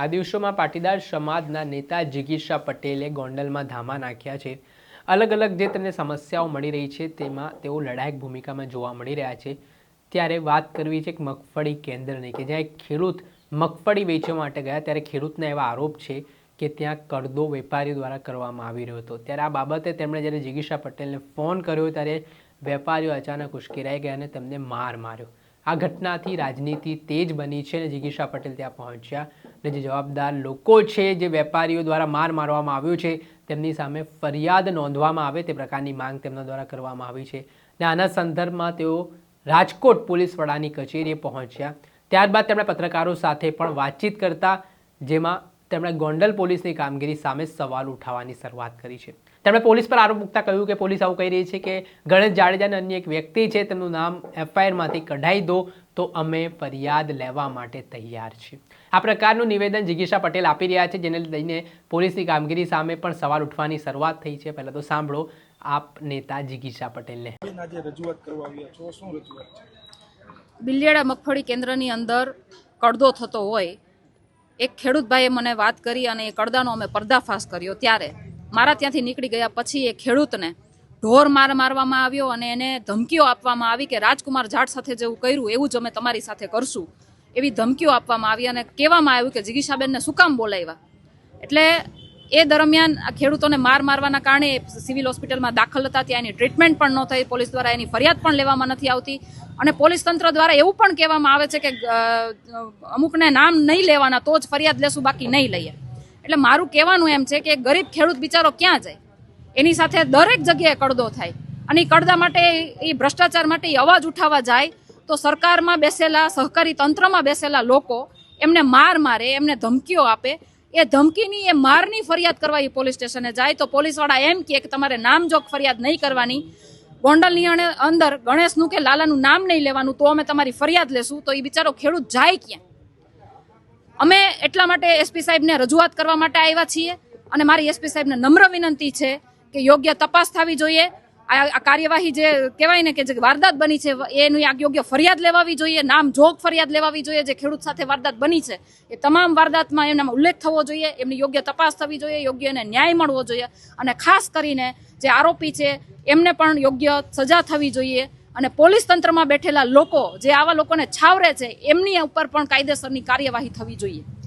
આ દિવસોમાં પાટીદાર સમાજના નેતા જિગીશા પટેલે ગોંડલમાં ધામા નાખ્યા છે. અલગ અલગ જે તેમને સમસ્યાઓ મળી રહી છે તેમાં તેઓ લડાયક ભૂમિકામાં જોવા મળી રહ્યા છે. ત્યારે વાત કરવી છે એક મગફળી કેન્દ્રની કે જ્યાં એક ખેડૂત મગફળી વેચવા માટે ગયા ત્યારે ખેડૂતના એવા આરોપ છે કે ત્યાં કરદો વેપારીઓ દ્વારા કરવામાં આવી રહ્યો હતો. ત્યારે આ બાબતે તેમણે જ્યારે જિગીશા પટેલને ફોન કર્યો ત્યારે વેપારીઓ અચાનક ઉશ્કેરાઈ ગયા અને તેમને માર માર્યો. આ ઘટનાથી રાજનીતિ તેજ બની છે અને જિગીશા પટેલ ત્યાં પહોંચ્યા. અને જે જવાબદાર લોકો છે, જે વેપારીઓ દ્વારા માર મારવામાં આવ્યો છે, તેમની સામે ફરિયાદ નોંધવામાં આવે તે પ્રકારની માંગ તેમના દ્વારા કરવામાં આવી છે. અને આના સંદર્ભમાં તેઓ રાજકોટ પોલીસ વડાની કચેરીએ પહોંચ્યા. ત્યારબાદ તેમણે પત્રકારો સાથે પણ વાતચીત કરતા, જેમાં તેમણે ગોંડલ પોલીસની કામગીરી સામે સવાલ ઉઠાવવાની શરૂઆત કરી છે. તેમણે પોલીસ પર આરોપ મૂકતા કહ્યું કે પોલીસ આવું કહી રહી છે કે ગણેશ જાડેજા અને અન્ય એક વ્યક્તિ છે તેમનું નામ એફઆઈઆરમાંથી કઢાઈ દો તો અમે ફરિયાદ લેવા માટે તૈયાર છીએ. આ પ્રકારનું નિવેદન જિગીશા પટેલ આપી રહ્યા છે જેને લઈને પોલીસની કામગીરી સામે પણ સવાલ ઉઠવાની શરૂઆત થઈ છે. પહેલાં તો સાંભળો આપ નેતા જિગીશા પટેલને. બિલિયાળા આજે રજૂઆત કરવા આવ્યા છો શું રજૂઆત છે? બિલિયાડા મગફળી કેન્દ્રની અંદર કડદો થતો હોય એક ખેડૂતભાઈએ મને વાત કરી અને એ કડદાનો અમે પર્દાફાશ કર્યો ત્યારે. મારા ત્યાંથી નીકળી ગયા પછી એ ખેડૂતને ઢોર માર મારવામાં આવ્યો અને એને ધમકીઓ આપવામાં આવી કે રાજકુમાર જાટ સાથે જેવું કર્યું, એવું જ અમે તમારી સાથે કરશું. એવી ધમકીઓ આપવામાં આવી અને કહેવામાં આવ્યું કે જિગીશાબેનને શું કામ બોલાવ્યા? એટલે એ દરમિયાન ખેડૂતોને માર મારવાના કારણે સિવિલ હોસ્પિટલમાં દાખલ હતા, ત્યાં એની ટ્રીટમેન્ટ પણ ન થઈ, પોલીસ દ્વારા એની ફરિયાદ પણ લેવામાં નથી આવતી. અને પોલીસ તંત્ર દ્વારા એવું પણ કહેવામાં આવે છે કે અમુકને નામ નહીં લેવાના, તો જ ફરિયાદ લેશું, બાકી નહીં લઈએ. એટલે મારું કહેવાનું એમ છે કે ગરીબ ખેડૂત બિચારો ક્યાં જાય? એની સાથે દરેક જગ્યાએ કડદો થાય. અને એ કડદા માટે એ ભ્રષ્ટાચાર માટે એ અવાજ ઉઠાવવા જાય, તો સરકારમાં બેસેલા, સહકારી તંત્રમાં બેસેલા લોકો એમને માર મારે, એમને ધમકીઓ આપે એ ધમકીની, એ મારની ફરિયાદ કરવા એ પોલીસ સ્ટેશને જાય તો પોલીસવાળા એમ કે તમારે નામજોગ ફરિયાદ નહીં કરવાની. ગોંડલની અંદર ગણેશનું કે લાલાનું નામ નહીં લેવાનું તો અમે તમારી ફરિયાદ લેશું, તો એ બિચારો ખેડૂત જાય ક્યાં? અમે એટલા માટે એસપી સાહેબને રજૂઆત કરવા માટે આવ્યા છીએ અને મારી એસપી સાહેબને નમ્ર વિનંતી છે કે યોગ્ય તપાસ થવી જોઈએ. આ કાર્યવાહી જે કહેવાય ને કે જે વારદાત બની છે, એની યોગ્ય ફરિયાદ લેવાવી જોઈએ, નામ જોગ ફરિયાદ લેવાવી જોઈએ, જે ખેડૂત સાથે વારદાત બની છે, એ તમામ વારદાતમાં એનામાં ઉલ્લેખ થવો જોઈએ, એમની યોગ્ય તપાસ થવી જોઈએ, યોગ્ય એને ન્યાય મળવો જોઈએ અને ખાસ કરીને જે આરોપી છે, એમને પણ યોગ્ય સજા થવી જોઈએ અને પોલીસ તંત્રમાં બેઠેલા લોકો, જે આવા લોકોને છાવરે છે, એમની ઉપર પણ કાયદેસરની કાર્યવાહી થવી જોઈએ.